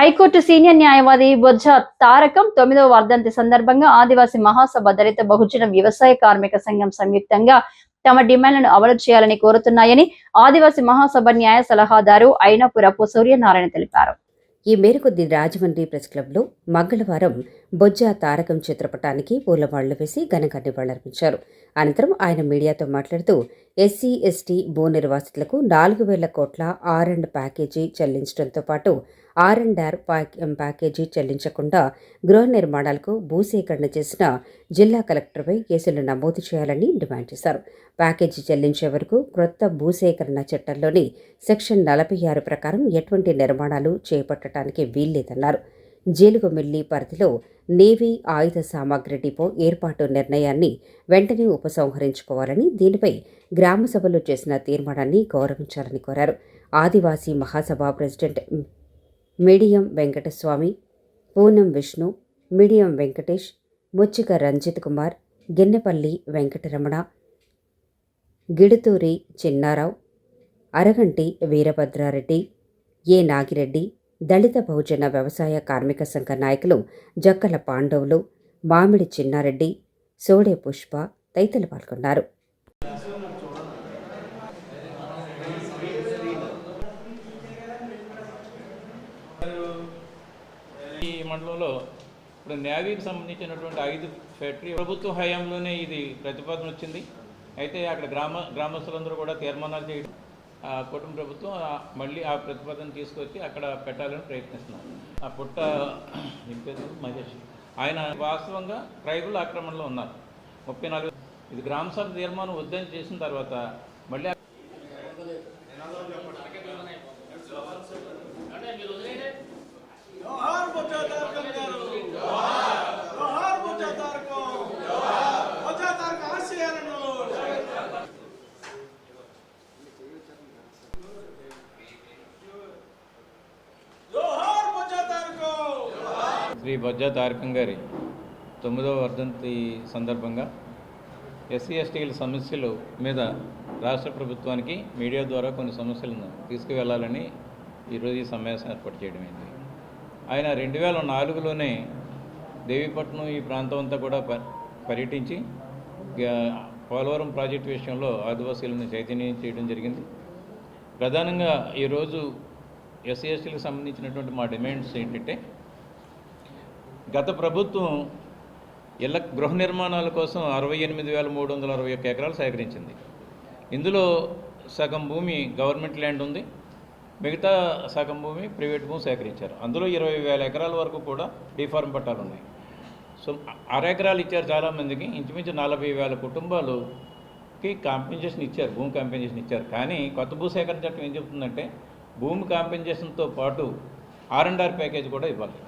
High court senior న్యాయవాది బొజ్జ తారకం తొమ్మిదవ వర్ధంతి సందర్భంగా ఆదివాసీ మహాసభ దళిత బహుజన వ్యవసాయ కార్మిక సంఘం సంయుక్తంగా తమ డిమాండ్లను అమలు చేయాలని కోరుతున్నాయని ఆదివాసీ మహాసభ న్యాయ సలహాదారు అయినపురపు సూర్యనారాయణ తెలిపారు. ఈ మేరకు ది రాజమండ్రి ప్రెస్ క్లబ్లో మంగళవారం బొజ్జ తారకం చిత్రపటానికి పూలమాళ్ళు వేసి ఘనంగా నివాళులర్పించారు. అనంతరం ఆయన మీడియాతో మాట్లాడుతూ ఎస్సీ ఎస్టీ భూ నిర్వాసితులకు నాలుగు వేల కోట్ల ఆర్ అండ్ ప్యాకేజీ చెల్లించడంతో పాటు ఆర్ అండ్ ఆర్ ప్యాకేజీ చెల్లించకుండా గృహ నిర్మాణాలకు భూసేకరణ చేసిన జిల్లా కలెక్టర్పై కేసులు నమోదు చేయాలని డిమాండ్ చేశారు. ప్యాకేజీ చెల్లించే వరకు క్రొత్త భూసేకరణ చట్టంలోని సెక్షన్ నలభై ఆరు ప్రకారం ఎటువంటి నిర్మాణాలు చేపట్టడానికి వీల్లేదన్నారు. జీలుగుమిల్లి పరిధిలో నేవీ ఆయుధ సామాగ్రి డిపో ఏర్పాటు నిర్ణయాన్ని వెంటనే ఉపసంహరించుకోవాలని దీనిపై గ్రామ సభలో చేసిన తీర్మానాన్ని గౌరవించాలని కోరారు. ఆదివాసీ మహాసభ president medium Venkataswamy Poonam Vishnu medium Venkatesh Muchika Ranjith Kumar Ginnepalli Venkataramana Giduturi Chinnarao Araganti Veerabhadrareddy A Nagireddy దళిత బహుజన వ్యవసాయ కార్మిక సంఘ నాయకులు జక్కల పాండవులు మామిడి చిన్నారెడ్డి సోడే పుష్ప తదితరులు పాల్గొన్నారు. ఈ మండలంలో ఇప్పుడు నేవీకి సంబంధించినటువంటి ఐదు ఫ్యాక్టరీ ప్రభుత్వ హయాంలోనే ఇది ప్రతిపాదన వచ్చింది. అయితే అక్కడ గ్రామ గ్రామస్తులందరూ కూడా తీర్మానాలు చేయడం ఆ కుటుంబ ప్రభుత్వం మళ్ళీ ఆ ప్రతిపాదన తీసుకొచ్చి అక్కడ పెట్టాలని ప్రయత్నిస్తున్నారు. ఆ పుట్ట ఏం మహేష్. ఆయన వాస్తవంగా ట్రైబుల్ ఆక్రమణలో ఉన్నారు. ముప్పై నాలుగు ఇది గ్రామ సభ తీర్మానం వద్దని చేసిన తర్వాత మళ్ళీ శ్రీ బొజ్జా తారకం గారి తొమ్మిదవ వర్ధంతి సందర్భంగా ఎస్సీ ఎస్టీల సమస్యలు మీద రాష్ట్ర ప్రభుత్వానికి మీడియా ద్వారా కొన్ని సమస్యలను తీసుకువెళ్ళాలని ఈరోజు ఈ సమావేశం ఏర్పాటు చేయడమైంది. ఆయన రెండు వేల నాలుగులోనే దేవీపట్నం ఈ ప్రాంతం అంతా కూడా ప- పర్యటించి పోలవరం ప్రాజెక్టు విషయంలో ఆదివాసీలను చైతన్యం చేయడం జరిగింది. ప్రధానంగా ఈరోజు ఎస్సీ ఎస్టీలకు సంబంధించినటువంటి మా డిమాండ్స్ ఏంటంటే గత ప్రభుత్వం ఇళ్ళ గృహ నిర్మాణాల కోసం అరవై ఎనిమిది వేల మూడు వందల అరవై ఒక్క ఎకరాలు సేకరించింది. ఇందులో సగం భూమి గవర్నమెంట్ ల్యాండ్ ఉంది. మిగతా సగం భూమి ప్రైవేట్ భూమి సేకరించారు. అందులో ఇరవై వేల ఎకరాల వరకు కూడా డిఫార్మ్ పట్టాలు ఉన్నాయి. సో అర ఎకరాలు ఇచ్చారు చాలామందికి. ఇంచుమించు నలభై వేల కుటుంబాలుకి కాంపెన్సేషన్ ఇచ్చారు. భూమి కాంపెన్సేషన్ ఇచ్చారు. కానీ కొత్త భూ సేకరణ చట్టం ఏం చెప్తుందంటే భూమి కాంపెన్సేషన్తో పాటు ఆర్ అండ్ ఆర్ ప్యాకేజ్ కూడా ఇవ్వాలి.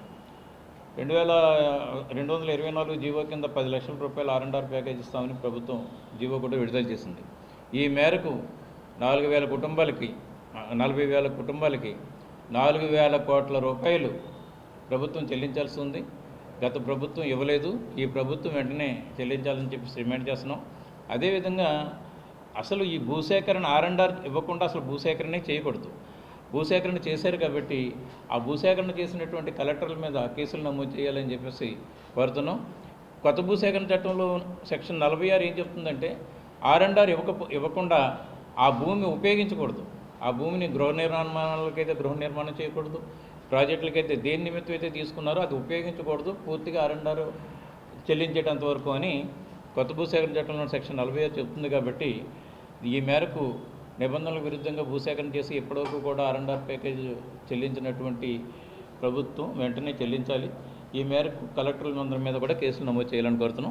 రెండు వేల రెండు వందల ఇరవై నాలుగు జీవో కింద పది లక్షల రూపాయలు ఆర్ అండ్ ఆర్ ప్యాకేజ్ ఇస్తామని ప్రభుత్వం జీవో కూడా విడుదల చేసింది. ఈ మేరకు నాలుగు వేల కుటుంబాలకి నలభై వేల కుటుంబాలకి నాలుగు వేల కోట్ల రూపాయలు ప్రభుత్వం చెల్లించాల్సి ఉంది. గత ప్రభుత్వం ఇవ్వలేదు. ఈ ప్రభుత్వం వెంటనే చెల్లించాలని చెప్పి డిమాండ్ చేస్తున్నాం. అదేవిధంగా అసలు ఈ భూసేకరణ ఆర్ఎండ్ఆర్ ఇవ్వకుండా అసలు భూసేకరణే చేయకూడదు. భూసేకరణ చేశారు కాబట్టి ఆ భూసేకరణ చేసినటువంటి కలెక్టర్ల మీద కేసులు నమోదు చేయాలని చెప్పేసి కోరుతున్నాం. కొత్త భూసేకరణ చట్టంలో సెక్షన్ నలభై ఆరు ఏం చెప్తుందంటే ఆర్ఎండ్ఆర్ ఇవ్వక ఇవ్వకుండా ఆ భూమి ఉపయోగించకూడదు. ఆ భూమిని గృహ నిర్మాణాలకైతే గృహ నిర్మాణం చేయకూడదు. ప్రాజెక్టులకైతే దేని నిమిత్తం అయితే తీసుకున్నారో అది ఉపయోగించకూడదు. పూర్తిగా ఆర్ చెల్లించేటంత వరకు అని కొత్త భూసేకరణ చట్టంలో సెక్షన్ నలభై ఆరు చెప్తుంది కాబట్టి ఈ మేరకు నిబంధనలకు విరుద్ధంగా భూసేకరణ చేసి ఇప్పటివరకు కూడా అరెండర్ ప్యాకేజ్ చెల్లించినటువంటి ప్రభుత్వం వెంటనే చెల్లించాలి. ఈ మేరకు కలెక్టర్ల మందరం మీద కూడా కేసులు నమోదు చేయాలని కోరుతున్నాం.